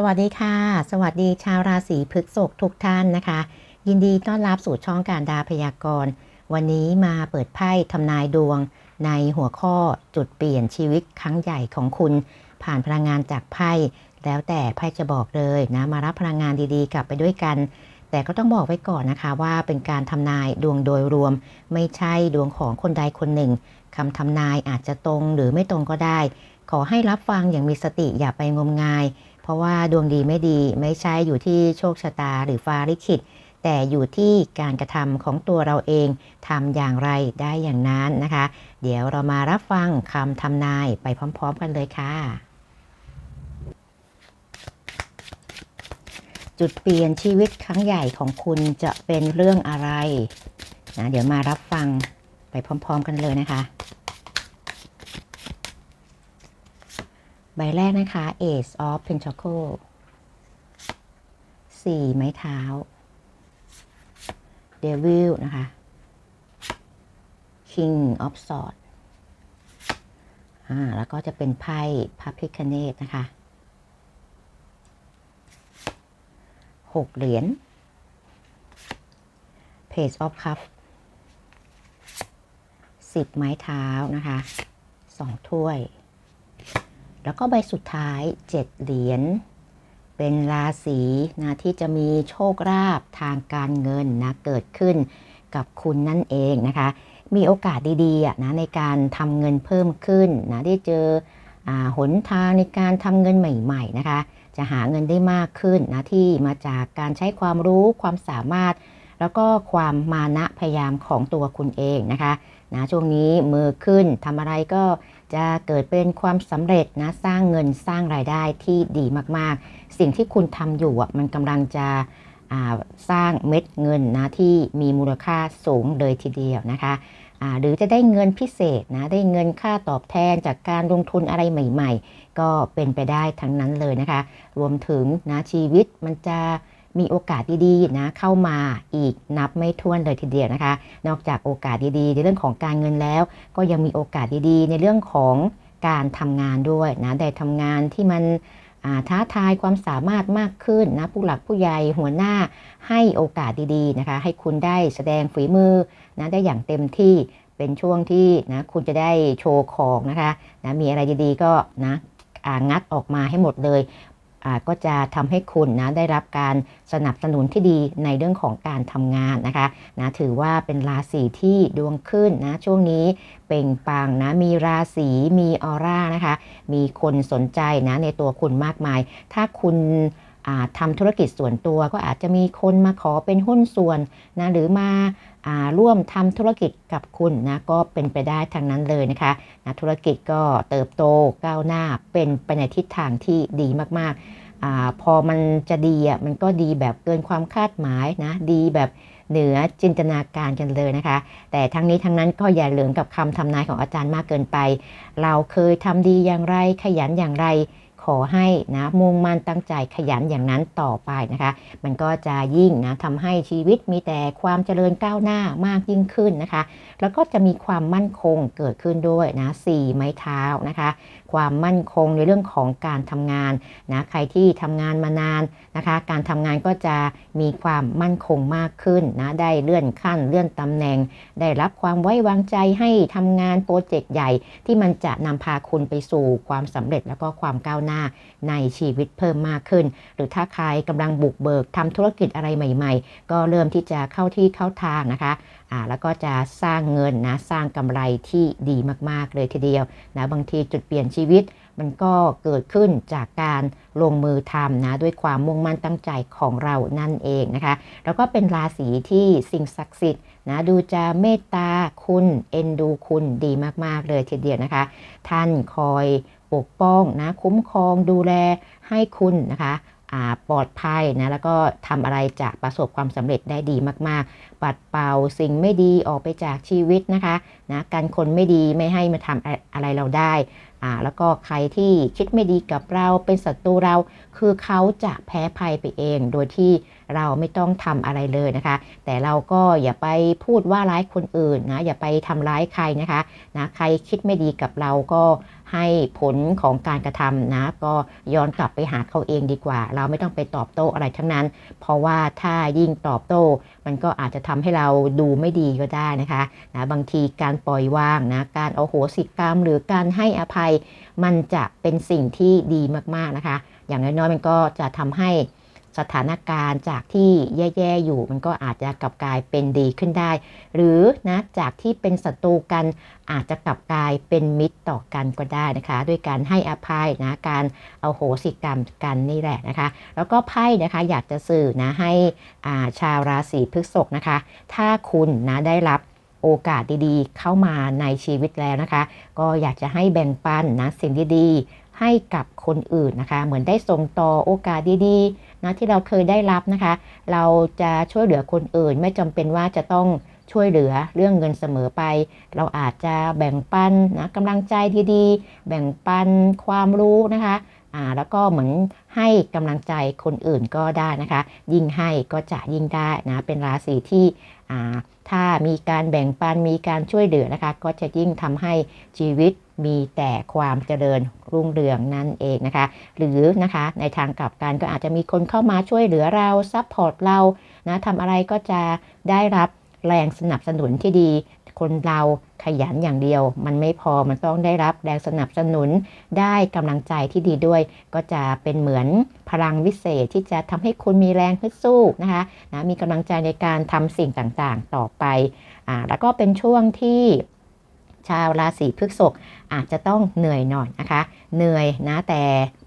สวัสดีค่ะ สวัสดีชาวราศีพฤษภทุกท่านนะคะ ยินดีต้อนรับสู่ช่องการดาพยากรณ์ วันนี้มาเปิดไพ่ทำนายดวง ในหัวข้อจุดเปลี่ยนชีวิตครั้งใหญ่ของคุณ ผ่านพลังงานจากไพ่แล้วแต่ไพ่จะบอกเลยนะมารับพลังงานดีๆ กลับไปด้วยกัน แต่ก็ต้องบอกไว้ก่อนนะคะว่าเป็นการทำนายดวงโดยรวม ไม่ใช่ดวงของคนใดคนหนึ่งคำทำนายอาจจะตรงหรือไม่ตรงก็ได้ ขอให้รับฟังอย่างมีสติอย่าไปงมงาย ราะว่าดวงดีไม่ดีไม่ใช่อยู่ที่โชคชะตาหรือฟ้าลิขิต แต่อยู่ที่การกระทำของตัวเราเองทำอย่างไรได้อย่างนั้นนะคะ เดี๋ยวเรามารับฟังคำทำนายไปพร้อม ๆ กันเลยค่ะ จุดเปลี่ยนชีวิตครั้งใหญ่ของคุณจะเป็นเรื่องอะไรนะเดี๋ยวมารับฟังไปพร้อม ๆ กันเลยนะคะ ใบแรกนะคะ Ace of Pentacle สี่ไม้เท้า Devil นะคะ King of Swords อ่า แล้วก็จะเป็นไพ่พระพิคเนตนะคะหกเหรียญ Page of Cup สิบไม้เท้านะคะสองถ้วย แล้วก็ใบสุดท้ายเจ็ดเหรียญ เป็นราศีนะที่จะมีโชคลาภทางการเงินนะเกิดขึ้นกับคุณนั่นเองนะคะ มีโอกาสดีๆนะในการทำเงินเพิ่มขึ้นนะได้เจออหนทางในการทำเงินใหม่ๆนะคะ จะหาเงินได้มากขึ้นนะที่มาจากการใช้ความรู้ความสามารถ แล้วก็ความมานะพยายามของตัวคุณเองนะคะ นะช่วงนี้มือขึ้นทำอะไรก็จะเกิดเป็นความสำเร็จนะสร้างเงินสร้างรายได้ที่ดีมากๆ สิ่งที่คุณทำอยู่อะมันกำลังจะสร้างเม็ดเงินนะที่มีมูลค่าสูงเลยทีเดียวนะคะอ่าหรือจะได้เงินพิเศษนะได้เงินค่าตอบแทนจากการลงทุนอะไรใหม่ ๆ ก็เป็นไปได้ทั้งนั้นเลยนะคะ รวมถึงนะชีวิตมันจะ มีโอกาสดีๆนะเข้ามาอีกนับไม่ถ้วนเลยทีเดียวนะคะ นอกจากโอกาสดีๆ ในเรื่องของการเงินแล้ว ก็ยังมีโอกาสดีๆ ในเรื่องของการทำงานด้วยนะได้ทำงานที่มันท้าทายความสามารถมากขึ้นนะผู้หลักผู้ใหญ่หัวหน้าให้โอกาสดีๆนะคะ ให้คุณได้แสดงฝีมือนะได้อย่างเต็มที่เป็นช่วงที่นะคุณจะได้โชว์ของนะคะนะมีอะไรดีๆก็นะงัดออกมาให้หมดเลย ก็จะทำให้คุณนะได้รับการสนับสนุนที่ดีในเรื่องของการทำงานนะคะนะถือว่าเป็นราศีที่ดวงขึ้นนะช่วงนี้เป่งปังนะมีราศีมีออร่านะคะ มีคนสนใจนะในตัวคุณมากมาย ถ้าคุณอ่าทำธุรกิจส่วนตัวก็อาจจะมีคนมาขอเป็นหุ้นส่วนนะหรือมา ร่วมทำธุรกิจกับคุณนะก็เป็นไปได้ทางนั้นเลยนะคะนะธุรกิจก็เติบโตก้าวหน้าเป็นไปในทิศทางที่ดีมากๆอพอมันจะดีอะมันก็ดีแบบเกินความคาดหมายนะดีแบบเหนือจินตนาการกันเลยนะคะ แต่ทั้งนี้ทั้งนั้นก็อย่าเหลืองกับคำทำนายของอาจารย์มากเกินไป เราเคยทำดีอย่างไรขยันอย่างไร อให้นะมุ่งมั่นตั้งใจขยันอย่างนั้นต่อไปนะคะ มันก็จะยิ่งนะทำให้ชีวิตมีแต่ความเจริญก้าวหน้ามากยิ่งขึ้นนะคะ แล้วก็จะมีความมั่นคงเกิดขึ้นด้วยนะสี่ไม้เท้านะคะความมั่นคงในเรื่องของการทำงานนะใครที่ทำงานมานานนะคะ การทำงานก็จะมีความมั่นคงมากขึ้นนะได้เลื่อนขั้นเลื่อนตำแหน่ง ได้รับความไว้วางใจให้ทำงานโปรเจกต์ใหญ่ ที่มันจะนำพาคุณไปสู่ความสำเร็จแล้วก็ความก้าวหน้าในชีวิตเพิ่มมากขึ้น หรือถ้าใครกำลังบุกเบิกทำธุรกิจอะไรใหม่ ๆ ก็เริ่มที่จะเข้าที่เข้าทางนะคะ อ่าแล้วก็จะสร้างเงินนะสร้างกำไรที่ดีมากๆเลยทีเดียวนะบางทีจุดเปลี่ยนชีวิตมันก็เกิดขึ้นจากการลงมือทำนะด้วยความมุ่งมั่นตั้งใจของเรานั่นเองนะคะ แล้วก็เป็นราศีที่สิ่งศักดิ์สิทธิ์นะดูจะเมตตาคุณเอ็นดูคุณดีมากๆเลยทีเดียวนะคะ ท่านคอยปกป้องนะคุ้มครองดูแลให้คุณนะคะ ปลอดภัยนะแล้วก็ทำอะไรจะประสบความสำเร็จได้ดีมาก ๆ ปัดเป่าสิ่งไม่ดีออกไปจากชีวิตนะคะนะกันคนไม่ดีไม่ให้มาทำอะไรเราได้แล้วก็ใครที่คิดไม่ดีกับเราเป็นศัตรูเรา คือเขาจะแพ้ภัยไปเอง โดยที่เราไม่ต้องทำอะไรเลยนะคะ แต่เราก็อย่าไปพูดว่าร้ายคนอื่นนะอย่าไปทำร้ายใครนะคะนะใครคิดไม่ดีกับเราก็ให้ผลของการกระทำนะก็ย้อนกลับไปหาเขาเองดีกว่า เราไม่ต้องไปตอบโต้อะไรทั้งนั้น เพราะว่าถ้ายิ่งตอบโต้ มันก็อาจจะทำให้เราดูไม่ดีก็ได้นะคะนะบางทีการปล่อยวางนะการเอาโหสิกรรมหรือการให้อภัย มันจะเป็นสิ่งที่ดีมากๆนะคะ อย่างน้อยๆมันก็จะทำให้สถานการณ์จากที่แย่ๆอยู่ มันก็อาจจะกลับกลายเป็นดีขึ้นได้ หรือนะจากที่เป็นศัตรูกันอาจจะกลับกลายเป็นมิตรต่อกันก็ได้นะคะ ด้วยการให้อภัยนะการเอาโหสิกรรมกันนี่แหละนะคะ แล้วก็ไพ่นะคะอยากจะสื่อนะให้าชาวราศีพฤษภนะคะ ถ้าคุณนะได้รับ โอกาสดีๆ เข้ามาในชีวิตแล้วนะคะ ก็อยากจะให้แบ่งปันนะสิ่งดีๆ ให้กับคนอื่นนะคะ เหมือนได้ส่งต่อโอกาสดีๆนะที่เราเคยได้รับนะคะ เราจะช่วยเหลือคนอื่น ไม่จำเป็นว่าจะต้องช่วยเหลือเรื่องเงินเสมอไป เราอาจจะแบ่งปันนะกำลังใจดีๆ แบ่งปันความรู้นะคะ อ่าแล้วก็เหมือนให้กำลังใจคนอื่นก็ได้นะคะ ยิ่งให้ก็จะยิ่งได้นะเป็นราศีที่อ่าถ้ามีการแบ่งปันมีการช่วยเหลือนะคะ ก็จะยิ่งทำให้ชีวิตมีแต่ความเจริญรุ่งเรืองนั่นเองนะคะ หรือนะคะในทางกลับกันก็อาจจะมีคนเข้ามาช่วยเหลือเราซัพพอร์ตเรานะทำอะไรก็จะได้รับแรงสนับสนุนที่ดี คนเราขยันอย่างเดียว มันไม่พอมันต้องได้รับแรงสนับสนุน ได้กำลังใจที่ดีด้วย ก็จะเป็นเหมือนพลังวิเศษที่จะทำให้คุณมีแรงฮึดสู้นะคะนะมีกำลังใจในการทำสิ่งต่างๆ ต่อไปอ่าแล้วก็เป็นช่วงที่ชาวราศีพฤษภอาจจะต้องเหนื่อยหน่อยนะคะ เหนื่อยนะแต่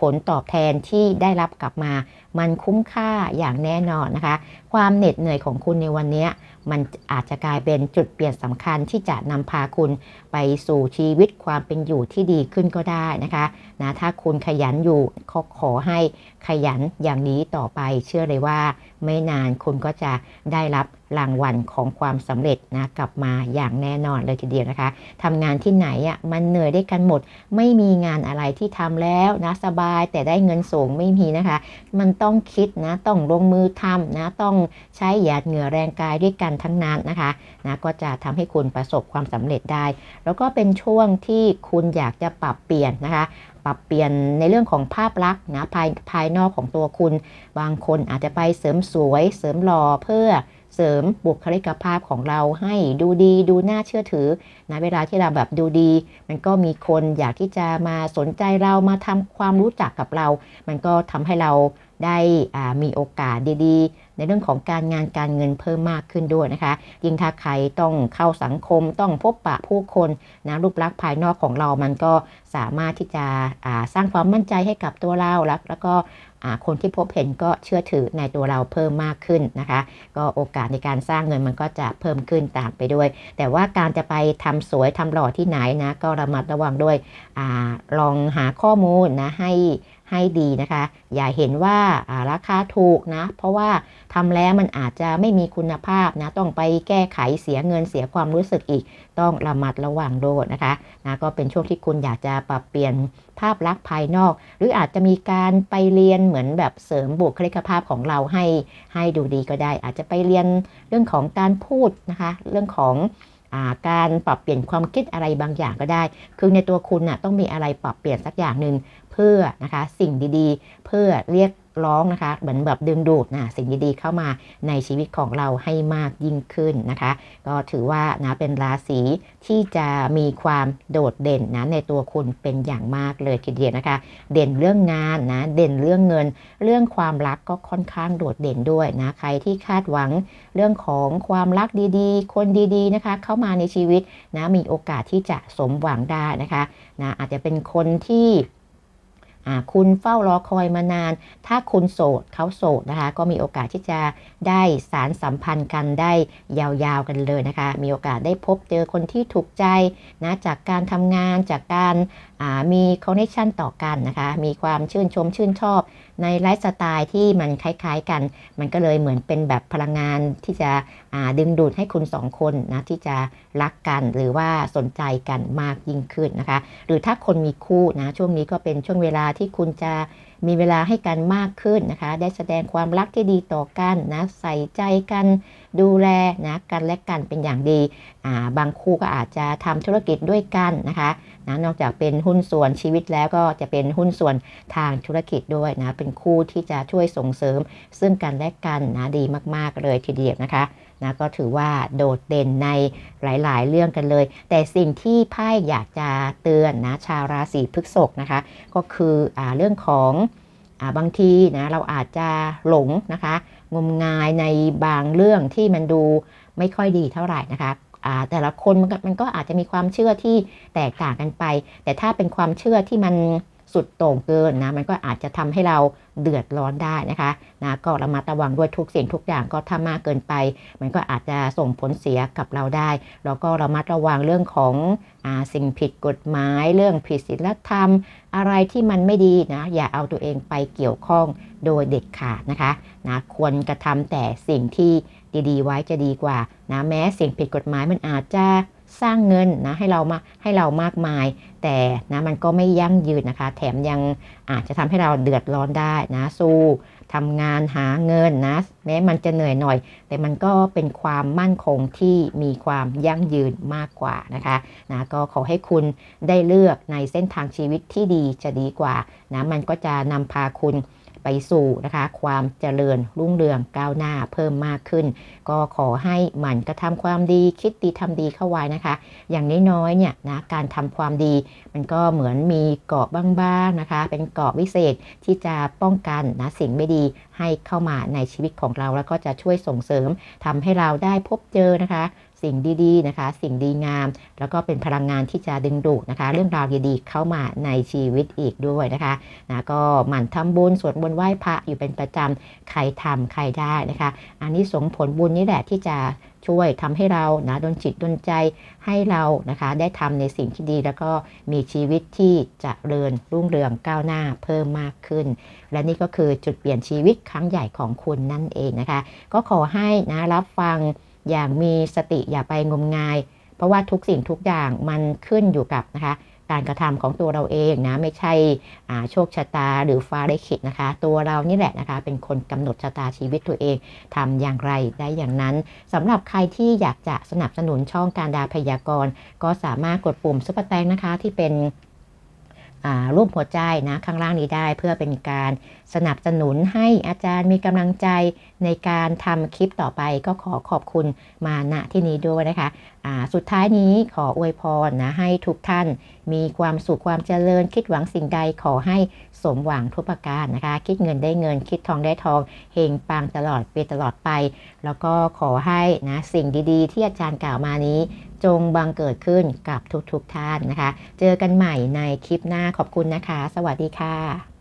ผลตอบแทนที่ได้รับกลับมา มันคุ้มค่าอย่างแน่นอนนะคะ ความเหน็ดเหนื่อยของคุณในวันนี้ มันอาจจะกลายเป็นจุดเปลี่ยนสำคัญที่จะนำพาคุณไปสู่ชีวิตความเป็นอยู่ที่ดีขึ้นก็ได้นะคะนะถ้าคุณขยันอยู่ขอขอให้ขยันอย่างนี้ต่อไป เชื่อเลยว่าไม่นานคุณก็จะได้รับ รางวัลของความสำเร็จนะกลับมาอย่างแน่นอนเลยทีเดียวนะคะทำงานที่ไหนอะมันเหนื่อยได้กันหมด ไม่มีงานอะไรที่ทำแล้วนะสบายแต่ได้เงินสูงไม่มีนะคะ มันต้องคิดนะต้องลงมือทำนะต้องใช้หยาดเหงื่อแรงกายด้วยกันทั้งนั้นนะคะนะก็จะทำให้คุณประสบความสำเร็จได้ แล้วก็เป็นช่วงที่คุณอยากจะปรับเปลี่ยนนะคะปรับเปลี่ยนในเรื่องของภาพลักษณ์นะภายภายนอกของตัวคุณ บางคนอาจจะไปเสริมสวย เสริมหล่อเพื่อ เสริมบุคลิกภาพของเราให้ดูดีดูน่าเชื่อถือนะเวลาที่เราแบบดูดี มันก็มีคนอยากที่จะมาสนใจเรามาทำความรู้จักกับเรา มันก็ทำให้เราได้มีโอกาสดีๆ ในเรื่องของการงานการเงินเพิ่มมากขึ้นด้วยนะคะยิ่งถ้าใครต้องเข้าสังคมต้องพบปะผู้คนนะรูปลักษณ์ภายนอกของเรามันก็สามารถที่จะสร้างความมั่นใจให้กับตัวเราแล้วแล้วก็ คนที่พบเห็นก็เชื่อถือในตัวเราเพิ่มมากขึ้นนะคะ ก็โอกาสในการสร้างเงินมันก็จะเพิ่มขึ้นตามไปด้วย แต่ว่าการจะไปทำสวยทำหล่อที่ไหนนะก็ระมัดระวังด้วยอลองหาข้อมูลนะให้ให้ดีนะคะ อย่าเห็นว่าราคาถูกนะ เพราะว่าทำแล้วมันอาจจะไม่มีคุณภาพนะ ต้องไปแก้ไขเสียเงินเสียความรู้สึกอีก ต้องระมัดระวังด้วยนะคะนะก็เป็นช่วงที่คุณอยากจะปรับเปลี่ยนาพลักษณ์ภายนอก หรืออาจจะมีการไปเรียนเหมือนแบบเสริมบุคลิกภาพของเราให้ให้ดูดีก็ได้ อาจจะไปเรียนเรื่องของการพูดนะคะ เรื่องของาการปรับเปลี่ยนความคิดอะไรบางอย่างก็ได้ คือในตัวคุณน่ะต้องมีอะไรปรับเปลี่ยนสักอย่างหนึ่งเพื่อนะคะสิ่งดีๆ เพื่อเรียก ร้องนะคะ เหมือนแบบดึงดูดนะสิ่งดีๆเข้ามาในชีวิตของเราให้มากยิ่งขึ้นนะคะ ก็ถือว่านะเป็นราศีที่จะมีความโดดเด่นนะในตัวคุณเป็นอย่างมากเลยทีเดียวนะคะ เด่นเรื่องงานนะเด่นเรื่องเงิน เรื่องความรักก็ค่อนข้างโดดเด่นด้วยนะใครที่คาดหวังเรื่องของความรักดีๆ คนดีๆนะคะเข้ามาในชีวิตนะมีโอกาสที่จะสมหวังได้นะคะนะอาจจะเป็นคนที่ คุณเฝ้ารอคอยมานาน ถ้าคุณโสดเขาโสดนะคะ ก็มีโอกาสที่จะได้สารสัมพันธ์กันได้ยาวๆกันเลยนะคะ มีโอกาสได้พบเจอคนที่ถูกใจนะจากการทำงานจากการ มีคอนเนคชันต่อกันนะคะ มีความชื่นชมชื่นชอบในไลฟ์สไตล์ที่มันคล้ายๆกัน มันก็เลยเหมือนเป็นแบบพลังงานที่จะดึงดูดให้คุณสองคนนะที่จะรักกันหรือว่าสนใจกันมากยิ่งขึ้นนะคะ หรือถ้าคนมีคู่นะช่วงนี้ก็เป็นช่วงเวลาที่คุณจะมีเวลาให้กันมากขึ้นนะคะ ได้แสดงความรักที่ดีต่อกันนะใส่ใจกันดูแลนะกันและกันเป็นอย่างดี บางคู่ก็อาจจะทำธุรกิจด้วยกันนะคะ นะนอกจากเป็นหุ้นส่วนชีวิตแล้วก็จะเป็นหุ้นส่วนทางธุรกิจด้วยนะเป็นคู่ที่จะช่วยส่งเสริม ซึ่งกันและกันนะดีมาก ๆ เลยทีเดียวนะคะนะก็ถือว่าโดดเด่นในหลาย ๆ เรื่องกันเลย แต่สิ่งที่ไพ่อยากจะเตือนนะชาวราศีพฤษภนะคะ ก็คืออาเรื่องของอาบางทีนะเราอาจจะหลงนะคะ งมงายในบางเรื่องที่มันดูไม่ค่อยดีเท่าไหร่นะคะ แต่ละคนมันก็มันก็อาจจะมีความเชื่อที่แตกต่างกันไป แต่ถ้าเป็นความเชื่อที่มันสุดโต่งเกินนะมันก็อาจจะทำให้เราเดือดร้อนได้นะคะนะก็ระมัดระวังด้วยทุกสิ่งทุกอย่างก็ถ้ามากเกินไป มันก็อาจจะส่งผลเสียกับเราได้ แล้วก็ระมัดระวังเรื่องของอสิ่งผิดกฎหมาย เรื่องผิดศีลธรรม อะไรที่มันไม่ดีนะอย่าเอาตัวเองไปเกี่ยวข้องโดยเด็ดขาดนะคะนะควรกระทำแต่สิ่งที่ ดีๆ ไว้จะดีกว่านะแม้สิ่งผิดกฎหมายมันอาจจะสร้างเงินนะให้เรามาให้เรามากมาย แต่นะมันก็ไม่ยั่งยืนนะคะ แถมยังอาจจะทำให้เราเดือดร้อนได้นะสู้ทำงานหาเงินนะ แม้มันจะเหนื่อยหน่อย แต่มันก็เป็นความมั่นคงที่มีความยั่งยืนมากกว่านะคะนะก็ขอให้คุณได้เลือกในเส้นทางชีวิตที่ดีจะดีกว่านะมันก็จะนำพาคุณ ไปสู่นะคะความเจริญรุ่งเรืองก้าวหน้าเพิ่มมากขึ้น ก็ขอให้หมั่นกระทำความดีคิดดีทำดีเข้าไว้นะคะ อย่างน้อยๆเนี่ยนะการทำความดี มันก็เหมือนมีเกาะบ้างๆนะคะ เป็นเกาะวิเศษที่จะป้องกันนะสิ่งไม่ดีให้เข้ามาในชีวิตของเราแล้วก็จะช่วยส่งเสริมทำให้เราได้พบเจอนะคะ สิ่งดีๆนะคะ สิ่งดีงาม แล้วก็เป็นพลังงานที่จะดึงดูดนะคะ เรื่องราวดีๆเข้ามาในชีวิตอีกด้วยนะคะนะก็หมั่นทำบุญสวดมนต์ไหว้พระอยู่เป็นประจำใครทำใครได้นะคะ อันนี้สงผลบุญนี่แหละที่จะช่วยทำให้เรานะดนจิตดนใจให้เรานะคะ ได้ทำในสิ่งที่ดี แล้วก็มีชีวิตที่จะเริญรุ่งเรืองก้าวหน้าเพิ่มมากขึ้น และนี่ก็คือจุดเปลี่ยนชีวิตครั้งใหญ่ของคุณนั่นเองนะคะ ก็ขอให้นะรับฟัง อย่างมีสติอย่าไปงมงาย เพราะว่าทุกสิ่งทุกอย่างมันขึ้นอยู่กับนะคะการกระทำของตัวเราเองนะไม่ใช่โชคชะตาหรือฟ้าได้ขิดนะคะ ตัวเรานี่แหละนะคะ เป็นคนกำหนดชะตาชีวิตตัวเองทำอย่างไรได้อย่างนั้นสำหรับใครที่อยากจะสนับสนุนช่องการดาพยากรณ์ก็สามารถกดปุ่มซุปเปอร์แตงนะคะที่เป็น รูปหัวใจนะข้างล่างนี้ได้เพื่อเป็นการสนับสนุนให้อาจารย์มีกำลังใจในการทำคลิปต่อไปก็ขอขอบคุณมาณที่นี้ด้วยนะคะสุดท้ายนี้ขออวยพรนะให้ทุกท่าน มีความสุขความเจริญ คิดหวังสิ่งใดขอให้สมหวังทุกประการนะคะ คิดเงินได้เงิน คิดทองได้ทองเฮงปังตลอดไปตลอดไป แล้วก็ขอให้นะสิ่งดีๆ ที่อาจารย์กล่าวมานี้ จงบังเกิดขึ้นกับทุกๆทท่านนะคะ เจอกันใหม่ในคลิปหน้าขอบคุณนะคะ สวัสดีค่ะ